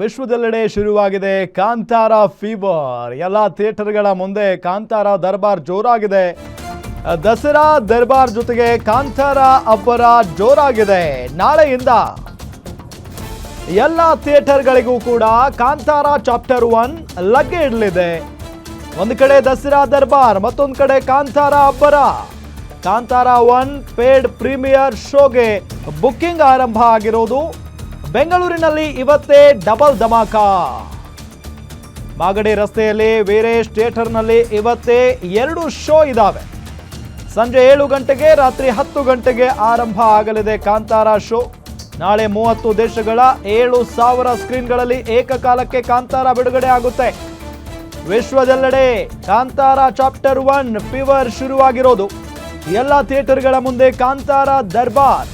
ವಿಶ್ವದೆಲ್ಲೆಡೆ ಶುರುವಾಗಿದೆ ಕಾಂತಾರ ಫೀವರ್ ಎಲ್ಲ ಥಿಯೇಟರ್ಗಳ ಮುಂದೆ ಕಾಂತಾರ ದರ್ಬಾರ್ ಜೋರಾಗಿದೆ. ದಸರಾ ದರ್ಬಾರ್ ಜೊತೆಗೆ ಕಾಂತಾರ ಅಬ್ಬರ ಜೋರಾಗಿದೆ. ನಾಳೆಯಿಂದ ಎಲ್ಲ ಥಿಯೇಟರ್ಗಳಿಗೂ ಕೂಡ ಕಾಂತಾರ ಚಾಪ್ಟರ್ ಒನ್ ಲಗ್ಗೆ ಇಡಲಿದೆ ಒಂದು ಕಡೆ ದಸರಾ ದರ್ಬಾರ್, ಮತ್ತೊಂದು ಕಡೆ ಕಾಂತಾರ ಅಬ್ಬರ. ಕಾಂತಾರ ಒನ್ ಪೇಡ್ ಪ್ರೀಮಿಯರ್ ಶೋಗೆ ಬುಕ್ಕಿಂಗ್ ಆರಂಭ ಆಗಿರೋದು. ಬೆಂಗಳೂರಿನಲ್ಲಿ ಇವತ್ತೇ ಡಬಲ್ ಧಮಾಕ. ಮಾಗಡಿ ರಸ್ತೆಯಲ್ಲಿ ವೀರೇಶ್ ಥಿಯೇಟರ್ನಲ್ಲಿ ಇವತ್ತೇ ಎರಡು ಶೋ ಇದಾವೆ. ಸಂಜೆ ಏಳು ಗಂಟೆಗೆ, ರಾತ್ರಿ ಹತ್ತು ಗಂಟೆಗೆ ಆರಂಭ ಆಗಲಿದೆ ಕಾಂತಾರ ಶೋ. ನಾಳೆ ಮೂವತ್ತು ದೇಶಗಳ ಏಳು ಸಾವಿರ ಸ್ಕ್ರೀನ್ಗಳಲ್ಲಿ ಏಕಕಾಲಕ್ಕೆ ಕಾಂತಾರ ಬಿಡುಗಡೆ ಆಗುತ್ತೆ. ವಿಶ್ವದೆಲ್ಲೆಡೆ ಕಾಂತಾರ ಚಾಪ್ಟರ್ ಒನ್ ಫೀವರ್ ಶುರುವಾಗಿರೋದು. ಎಲ್ಲ ಥಿಯೇಟರ್ಗಳ ಮುಂದೆ ಕಾಂತಾರ ದರ್ಬಾರ್.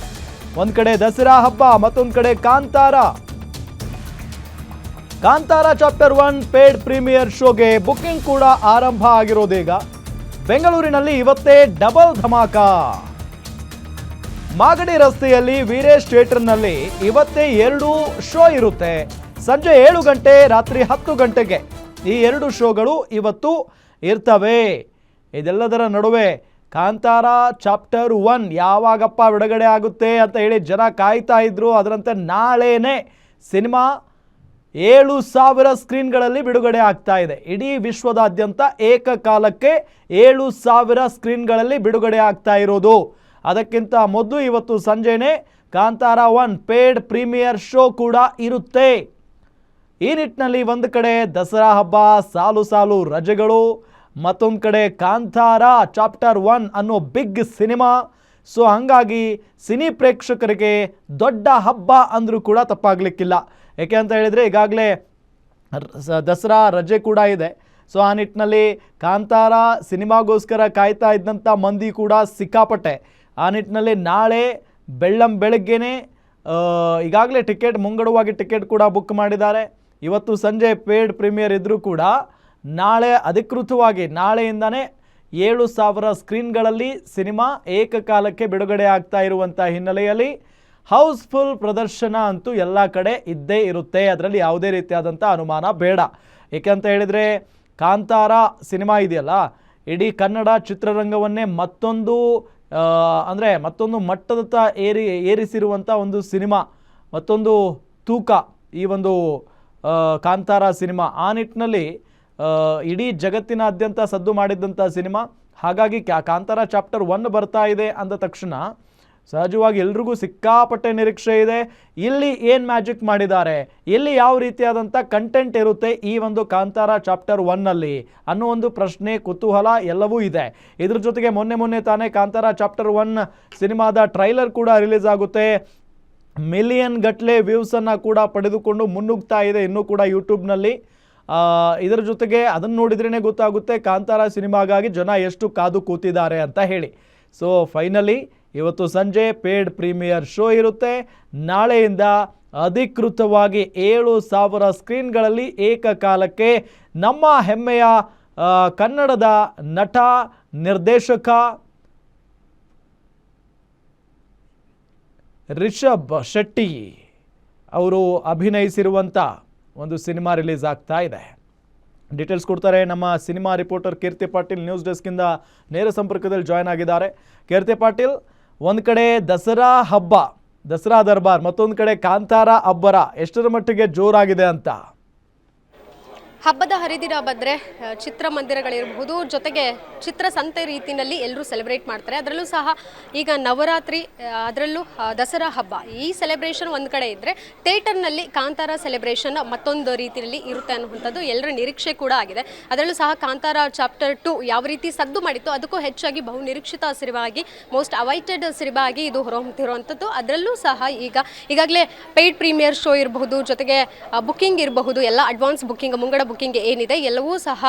ಒಂದ್ ಕಡೆ ದಸರಾ ಹಬ್ಬ, ಮತ್ತೊಂದ್ ಕಡೆ Kantara. Kantara chapter one paid premiere ಶೋಗೆ booking ಕೂಡ ಆರಂಭ ಆಗಿರೋದೀಗ. ಬೆಂಗಳೂರಿನಲ್ಲಿ ಇವತ್ತೇ ಡಬಲ್ ಧಮಾಕ. ಮಾಗಡಿ ರಸ್ತೆಯಲ್ಲಿ ವೀರೇಶ್ ಥಿಯೇಟರ್ನಲ್ಲಿ ಇವತ್ತೇ ಎರಡು ಶೋ ಇರುತ್ತೆ. ಸಂಜೆ ಏಳು ಗಂಟೆ, ರಾತ್ರಿ ಹತ್ತು ಗಂಟೆಗೆ ಈ ಎರಡು ಶೋಗಳು ಇವತ್ತು ಇರ್ತವೆ. ಇದೆಲ್ಲದರ ನಡುವೆ ಕಾಂತಾರ ಚಾಪ್ಟರ್ ಒನ್ ಯಾವಾಗಪ್ಪ ಬಿಡುಗಡೆ ಆಗುತ್ತೆ ಅಂತ ಹೇಳಿ ಜನ ಕಾಯ್ತಾ ಇದ್ರು. ಅದರಂತೆ ನಾಳೆನೇ ಸಿನಿಮಾ ಏಳು ಸಾವಿರ ಸ್ಕ್ರೀನ್ಗಳಲ್ಲಿ ಬಿಡುಗಡೆ ಆಗ್ತಾ ಇದೆ. ಇಡೀ ವಿಶ್ವದಾದ್ಯಂತ ಏಕಕಾಲಕ್ಕೆ ಏಳು ಸಾವಿರ ಸ್ಕ್ರೀನ್ಗಳಲ್ಲಿ ಬಿಡುಗಡೆ ಆಗ್ತಾ ಇರೋದು. ಅದಕ್ಕಿಂತ ಮೊದಲು ಇವತ್ತು ಸಂಜೆನೆ Kantara one paid premiere show ಕೂಡ ಇರುತ್ತೆ. ಈ ನಿಟ್ಟಿನಲ್ಲಿ ಒಂದು ಕಡೆ ದಸರಾ ಹಬ್ಬ, ಸಾಲು ಸಾಲು ರಜೆಗಳು ಮತ್ತೊಂದು ಕಡೆ ಕಾಂತಾರ ಚಾಪ್ಟರ್ ಒನ್ ಅನ್ನೋ ಬಿಗ್ ಸಿನಿಮಾ. ಸೊ ಹಾಗಾಗಿ ಸಿನಿ ಪ್ರೇಕ್ಷಕರಿಗೆ ದೊಡ್ಡ ಹಬ್ಬ ಅಂದರೂ ಕೂಡ ತಪ್ಪಾಗಲಿಕ್ಕಿಲ್ಲ. ಯಾಕೆ ಅಂತ ಹೇಳಿದರೆ ಈಗಾಗಲೇ ದಸರಾ ರಜೆ ಕೂಡ ಇದೆ. ಸೊ ಆ ನಿಟ್ಟಿನಲ್ಲಿ ಕಾಂತಾರ ಸಿನಿಮಾಗೋಸ್ಕರ ಕಾಯ್ತಾ ಇದ್ದಂಥ ಮಂದಿ ಕೂಡ ಸಿಕ್ಕಾಪಟ್ಟೆ. ಆ ನಿಟ್ಟಿನಲ್ಲಿ ನಾಳೆ ಬೆಳ್ಳಂ ಬೆಳಗ್ಗೆನೇ ಈಗಾಗಲೇ ಟಿಕೆಟ್ ಮುಂಗಡವಾಗಿ ಟಿಕೆಟ್ ಕೂಡ ಬುಕ್ ಮಾಡಿದ್ದಾರೆ. ಇವತ್ತು ಸಂಜೆ ಪೇಡ್ ಪ್ರೀಮಿಯರ್ ಇದ್ದರೂ ಕೂಡ ನಾಳೆ ಅಧಿಕೃತವಾಗಿ ನಾಳೆಯಿಂದನೇ ಏಳು ಸಾವಿರ ಸ್ಕ್ರೀನ್ಗಳಲ್ಲಿ ಸಿನಿಮಾ ಏಕಕಾಲಕ್ಕೆ ಬಿಡುಗಡೆ ಆಗ್ತಾ ಇರುವಂಥ ಹಿನ್ನೆಲೆಯಲ್ಲಿ ಹೌಸ್ಫುಲ್ ಪ್ರದರ್ಶನ ಅಂತೂ ಎಲ್ಲ ಕಡೆ ಇದ್ದೇ ಇರುತ್ತೆ. ಅದರಲ್ಲಿ ಯಾವುದೇ ರೀತಿಯಾದಂಥ ಅನುಮಾನ ಬೇಡ. ಏಕೆಂತ ಹೇಳಿದರೆ ಕಾಂತಾರ ಸಿನಿಮಾ ಇದೆಯಲ್ಲ, ಇಡೀ ಕನ್ನಡ ಚಿತ್ರರಂಗವನ್ನೇ ಮತ್ತೊಂದು ಅಂದರೆ ಮತ್ತೊಂದು ಮಟ್ಟದತ್ತ ಏರಿ, ಏರಿಸಿರುವಂಥ ಒಂದು ಸಿನಿಮಾ, ಮತ್ತೊಂದು ತೂಕ ಈ ಒಂದು ಕಾಂತಾರ ಸಿನಿಮಾ ಆ ನಿಟ್ಟಿನಲ್ಲಿ ಇಡೀ ಜಗತ್ತಿನಾದ್ಯಂತ ಸದ್ದು ಮಾಡಿದ್ದಂಥ ಸಿನಿಮಾ. ಹಾಗಾಗಿ ಕ್ಯಾ- ಕಾಂತಾರ ಚಾಪ್ಟರ್ ಒನ್ ಬರ್ತಾ ಇದೆ ಅಂದ ತಕ್ಷಣ ಸಹಜವಾಗಿ ಎಲ್ರಿಗೂ ಸಿಕ್ಕಾಪಟ್ಟೆ ನಿರೀಕ್ಷೆ ಇದೆ. ಇಲ್ಲಿ ಏನು ಮ್ಯಾಜಿಕ್ ಮಾಡಿದ್ದಾರೆ? ಇಲ್ಲಿ ಯಾವ ರೀತಿಯಾದಂಥ ಕಂಟೆಂಟ್ ಇರುತ್ತೆ ಈ ಒಂದು ಕಾಂತಾರ ಚಾಪ್ಟರ್ ಒನ್ನಲ್ಲಿ ಅನ್ನೋ ಒಂದು ಪ್ರಶ್ನೆ, ಕುತೂಹಲ ಎಲ್ಲವೂ ಇದೆ. ಇದ್ರ ಜೊತೆಗೆ ಮೊನ್ನೆ ಮೊನ್ನೆ ತಾನೇ ಕಾಂತಾರ ಚಾಪ್ಟರ್ ಒನ್ ಸಿನಿಮಾದ ಟ್ರೈಲರ್ ಕೂಡ ರಿಲೀಸ್ ಆಗುತ್ತೆ. ಮಿಲಿಯನ್ ಗಟ್ಟಲೆ ವ್ಯೂಸನ್ನು ಕೂಡ ಪಡೆದುಕೊಂಡು ಮುನ್ನುಗ್ತಾ ಇದೆ ಇನ್ನೂ ಕೂಡ ಯೂಟ್ಯೂಬ್ನಲ್ಲಿ ಇದರ ಜೊತೆಗೆ ಅದನ್ನು ನೋಡಿದ್ರೇ ಗೊತ್ತಾಗುತ್ತೆ, ಕಾಂತಾರ ಸಿನಿಮಾಗಾಗಿ ಜನ ಎಷ್ಟು ಕಾದು ಕೂತಿದ್ದಾರೆ ಅಂತ ಹೇಳಿ. ಸೊ ಫೈನಲಿ ಇವತ್ತು ಸಂಜೆ ಪೇಡ್ ಪ್ರೀಮಿಯರ್ ಶೋ ಇರುತ್ತೆ. ನಾಳೆಯಿಂದ ಅಧಿಕೃತವಾಗಿ ಏಳು ಸಾವಿರ ಸ್ಕ್ರೀನ್ಗಳಲ್ಲಿ ಏಕಕಾಲಕ್ಕೆ ನಮ್ಮ ಹೆಮ್ಮೆಯ ಕನ್ನಡದ ನಟ, ನಿರ್ದೇಶಕ ರಿಷಬ್ ಶೆಟ್ಟಿ ಅವರು ಅಭಿನಯಿಸಿರುವಂಥ ಒಂದು ಸಿನಿಮಾ ರಿಲೀಸ್ ಆಗ್ತಾ ಇದೆ. ಡೀಟೇಲ್ಸ್ ಕೊಡ್ತಾರೆ ನಮ್ಮ cinema reporter Keerthi Patil news ಡೆಸ್ಕಿಂದ ನೇರ ಸಂಪರ್ಕದಲ್ಲಿ ಜಾಯ್ನ್ ಆಗಿದ್ದಾರೆ. ಕೀರ್ತಿ ಪಾಟೀಲ್, ಒಂದು ಕಡೆ ದಸರಾ ಹಬ್ಬ, ದಸರಾ ದರ್ಬಾರ್, ಮತ್ತೊಂದು ಕಡೆ ಕಾಂತಾರ ಅಬ್ಬರ, ಎಷ್ಟರ ಮಟ್ಟಿಗೆ ಜೋರಾಗಿದೆ ಅಂತ? ಹಬ್ಬದ ಹರಿದಿನ ಬಂದರೆ ಚಿತ್ರಮಂದಿರಗಳಿರಬಹುದು, ಜೊತೆಗೆ ಚಿತ್ರಸಂತೆ ರೀತಿಯಲ್ಲಿ ಎಲ್ಲರೂ ಸೆಲೆಬ್ರೇಟ್ ಮಾಡ್ತಾರೆ. ಅದರಲ್ಲೂ ಸಹ ಈಗ ನವರಾತ್ರಿ ಅದರಲ್ಲೂ ದಸರಾ ಹಬ್ಬ. ಈ ಸೆಲೆಬ್ರೇಷನ್ ಒಂದು ಕಡೆ ಇದ್ದರೆ ಥೇಟರ್ನಲ್ಲಿ ಕಾಂತಾರ ಸೆಲೆಬ್ರೇಷನ್ ಮತ್ತೊಂದು ರೀತಿಯಲ್ಲಿ ಇರುತ್ತೆ ಅನ್ನುವಂಥದ್ದು ಎಲ್ಲರ ನಿರೀಕ್ಷೆ ಕೂಡ ಆಗಿದೆ. ಅದರಲ್ಲೂ ಸಹ ಕಾಂತಾರ ಚಾಪ್ಟರ್ ಟು ಯಾವ ರೀತಿ ಸದ್ದು ಮಾಡಿತ್ತು ಅದಕ್ಕೂ ಹೆಚ್ಚಾಗಿ ಬಹು ನಿರೀಕ್ಷಿತ ಸಿನಿಮಾಗಿ ಮೋಸ್ಟ್ ಅವೈಟೆಡ್ ಸಿರಿವಾಗಿ ಇದು ಹೊರಹೊಮ್ಮುತ್ತಿರುವಂಥದ್ದು ಅದರಲ್ಲೂ ಸಹ ಈಗ, ಈಗಾಗಲೇ ಪೇಯ್ಡ್ ಪ್ರೀಮಿಯರ್ ಶೋ ಇರಬಹುದು, ಜೊತೆಗೆ ಬುಕ್ಕಿಂಗ್ ಇರಬಹುದು, ಎಲ್ಲ ಅಡ್ವಾನ್ಸ್ ಬುಕ್ಕಿಂಗ್ ಮುಂಗಡ ಬುಕ್ಕಿಂಗ್ ಏನಿದೆ ಎಲ್ಲವೂ ಸಹ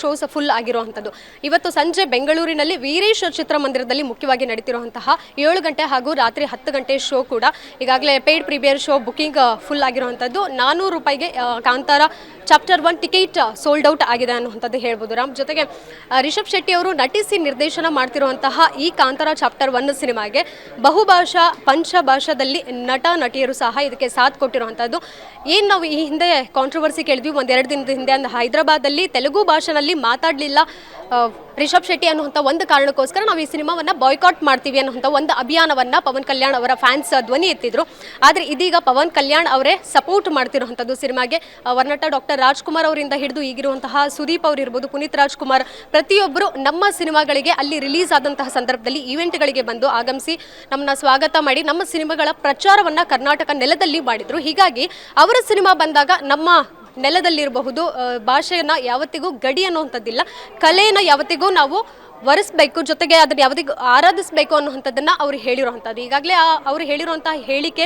ಶೋಸ್ ಫುಲ್ ಆಗಿರುವಂಥದ್ದು. ಇವತ್ತು ಸಂಜೆ ಬೆಂಗಳೂರಿನಲ್ಲಿ ವೀರೇಶ್ವರ ಚಿತ್ರಮಂದಿರದಲ್ಲಿ ಮುಖ್ಯವಾಗಿ ನಡೀತಿರುವಂತಹ ಏಳು ಗಂಟೆ ಹಾಗೂ ರಾತ್ರಿ ಹತ್ತು ಗಂಟೆ ಶೋ ಕೂಡ ಈಗಾಗಲೇ paid premiere show booking full ಆಗಿರುವಂಥದ್ದು. ನಾನ್ನೂರು ರೂಪಾಯಿಗೆ Kantara chapter one ticket sold out ಆಗಿದೆ ಅನ್ನುವಂಥದ್ದು ಹೇಳ್ಬೋದು. ರಾಮ್, ಜೊತೆಗೆ ರಿಷಬ್ ಶೆಟ್ಟಿ ಅವರು ನಟಿಸಿ ನಿರ್ದೇಶನ ಮಾಡ್ತಿರುವಂತಹ ಈ ಕಾಂತಾರ ಚಾಪ್ಟರ್ ಒನ್ ಸಿನಿಮಾಗೆ ಬಹುಭಾಷಾ ಪಂಚಭಾಷಾದಲ್ಲಿ ನಟ, ನಟಿಯರು ಸಹ ಇದಕ್ಕೆ ಸಾಥ್ ಕೊಟ್ಟಿರುವಂಥದ್ದು. ಏನು ನಾವು ಈ ಹಿಂದೆ ಕಾಂಟ್ರವರ್ಸಿ ಕೇಳಿದ್ವಿ, ಒಂದೆರಡು ದಿನದ ಹಿಂದೆ ಹೈದರಾಬಾದಲ್ಲಿ ತೆಲುಗು ಭಾಷೆನಲ್ಲಿ ಮಾತಾಡಲಿಲ್ಲ ರಿಷಬ್ ಶೆಟ್ಟಿ ಅನ್ನುವಂಥ ಒಂದು ಕಾರಣಕ್ಕೋಸ್ಕರ ನಾವು ಈ ಸಿನಿಮಾವನ್ನು ಬಾಯ್ಕಾಟ್ ಮಾಡ್ತೀವಿ ಅನ್ನುವಂಥ ಒಂದು ಅಭಿಯಾನವನ್ನು ಪವನ್ ಕಲ್ಯಾಣ್ ಅವರ ಫ್ಯಾನ್ಸ್ ಧ್ವನಿ ಎತ್ತಿದ್ರು. ಆದರೆ ಇದೀಗ ಪವನ್ ಕಲ್ಯಾಣ್ ಅವರೇ ಸಪೋರ್ಟ್ ಮಾಡ್ತಿರುವಂಥದ್ದು ಸಿನಿಮಾಗೆ. ವರ್ನಟ ಡಾಕ್ಟರ್ ರಾಜ್ಕುಮಾರ್ ಅವರಿಂದ ಹಿಡಿದು ಈಗಿರುವಂತಹ ಸುದೀಪ್ ಅವರು ಇರ್ಬೋದು, ಪುನೀತ್ ರಾಜ್ಕುಮಾರ್ ಪ್ರತಿಯೊಬ್ಬರು ನಮ್ಮ ಸಿನಿಮಾಗಳಿಗೆ ಅಲ್ಲಿ ರಿಲೀಸ್ ಆದಂತಹ ಸಂದರ್ಭದಲ್ಲಿ ಈವೆಂಟ್ಗಳಿಗೆ ಬಂದು ಆಗಮಿಸಿ ನಮ್ಮನ್ನ ಸ್ವಾಗತ ಮಾಡಿ ನಮ್ಮ ಸಿನಿಮಾಗಳ ಪ್ರಚಾರವನ್ನು ಕರ್ನಾಟಕ ನೆಲದಲ್ಲಿ ಮಾಡಿದರು. ಹೀಗಾಗಿ ಅವರ ಸಿನಿಮಾ ಬಂದಾಗ ನಮ್ಮ ನೆಲದಲ್ಲಿರಬಹುದು. ಭಾಷೆಯನ್ನು ಯಾವತ್ತಿಗೂ ಗಡಿ ಅನ್ನುವಂಥದ್ದಿಲ್ಲ. ಕಲೆಯನ್ನು ಯಾವತ್ತಿಗೂ ನಾವು ವರೆಸ್ಬೇಕು ಜೊತೆಗೆ ಅದನ್ನು ಯಾವುದೇ ಆರಾಧಿಸಬೇಕು ಅನ್ನುವಂಥದ್ದನ್ನು ಅವರು ಹೇಳಿರುವಂಥದ್ದು. ಈಗಾಗಲೇ ಅವರು ಹೇಳಿರುವಂತಹ ಹೇಳಿಕೆ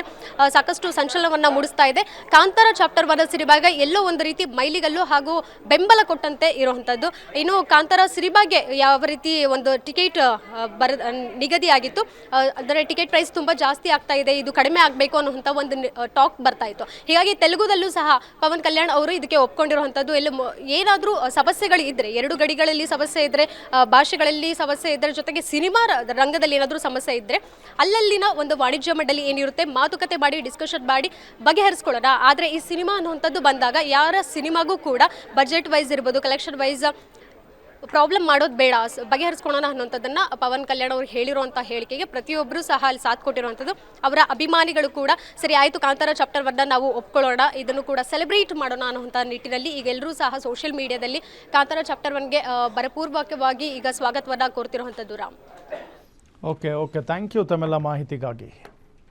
ಸಾಕಷ್ಟು ಸಂಚಲನವನ್ನು ಮೂಡಿಸ್ತಾ ಇದೆ. ಕಾಂತಾರ ಚಾಪ್ಟರ್ ಒನ್ ಸಿರಿಭಾಗ ಎಲ್ಲೋ ಒಂದು ರೀತಿ ಮೈಲಿಗಲ್ಲು ಹಾಗೂ ಬೆಂಬಲ ಕೊಟ್ಟಂತೆ ಇರುವಂಥದ್ದು. ಇನ್ನು ಕಾಂತಾರ ಸಿರಿಭಾಗೆ ಯಾವ ರೀತಿ ಒಂದು ಟಿಕೆಟ್ ಬರ ನಿಗದಿಯಾಗಿತ್ತು. ಅಂದರೆ ಟಿಕೆಟ್ ಪ್ರೈಸ್ ತುಂಬ ಜಾಸ್ತಿ ಆಗ್ತಾ ಇದೆ. ಇದು ಕಡಿಮೆ ಆಗಬೇಕು ಅನ್ನುವಂಥ ಒಂದು ಟಾಕ್ ಬರ್ತಾ ಇತ್ತು. ಹೀಗಾಗಿ ತೆಲುಗುದಲ್ಲೂ ಸಹ ಪವನ್ ಕಲ್ಯಾಣ್ ಅವರು ಇದಕ್ಕೆ ಒಪ್ಕೊಂಡಿರುವಂಥದ್ದು. ಎಲ್ಲ ಏನಾದರೂ ಸಮಸ್ಯೆಗಳು ಇದ್ದರೆ ಎರಡು ಗಡಿಗಳಲ್ಲಿ ಸಮಸ್ಯೆ ಇದ್ದರೆ ಭಾಷೆಗಳಲ್ಲಿ ಸಮಸ್ಯೆ ಇದ್ದರೆ ಜೊತೆಗೆ ಸಿನಿಮಾ ರಂಗದಲ್ಲಿ ಏನಾದರೂ ಸಮಸ್ಯೆ ಇದ್ದರೆ ಅಲ್ಲಲ್ಲಿನ ಒಂದು ವಾಣಿಜ್ಯ ಮಂಡಳಿ ಏನಿರುತ್ತೆ ಮಾತುಕತೆ ಮಾಡಿ ಡಿಸ್ಕಷನ್ ಮಾಡಿ ಬಗೆಹರಿಸ್ಕೊಳ್ಳೋಣ. ಆದರೆ ಈ ಸಿನಿಮಾ ಅನ್ನುವಂಥದ್ದು ಬಂದಾಗ ಯಾರ ಸಿನಿಮಾಗೂ ಕೂಡ ಬಜೆಟ್ ವೈಸ್ ಇರ್ಬೋದು ಕಲೆಕ್ಷನ್ ವೈಸ್ ಪ್ರಾಬ್ಲಮ್ ಮಾಡೋದು ಬೇಡ. ಬಗೆಹರಿಸ್ಕೊಳ್ಳೋಣ ಅನ್ನೋಂಥದ್ದನ್ನು ಪವನ್ ಕಲ್ಯಾಣ್ ಅವರು ಹೇಳಿರುವಂಥ ಹೇಳಿಕೆಗೆ ಪ್ರತಿಯೊಬ್ಬರು ಸಹ ಅಲ್ಲಿ ಸಾಥ್ ಕೊಟ್ಟಿರುವಂಥದ್ದು. ಅವರ ಅಭಿಮಾನಿಗಳು ಕೂಡ, ಸರಿ ಆಯಿತು ಕಾಂತಾರ ಚಾಪ್ಟರ್ ಒನ್ನ ನಾವು ಒಪ್ಕೊಳ್ಳೋಣ, ಇದನ್ನು ಕೂಡ ಸೆಲೆಬ್ರೇಟ್ ಮಾಡೋಣ ಅನ್ನುವಂಥ ನಿಟ್ಟಿನಲ್ಲಿ ಈಗ ಎಲ್ಲರೂ ಸಹ ಸೋಷಿಯಲ್ ಮೀಡಿಯಾದಲ್ಲಿ ಕಾಂತಾರ ಚಾಪ್ಟರ್ ಒನ್ಗೆ ಬರಪೂರ್ವಕವಾಗಿ ಈಗ ಸ್ವಾಗತವನ್ನು ಕೋರ್ತಿರುವಂಥದ್ದು Ram. Okay okay thank you ತಮ್ಮೆಲ್ಲ ಮಾಹಿತಿಗಾಗಿ.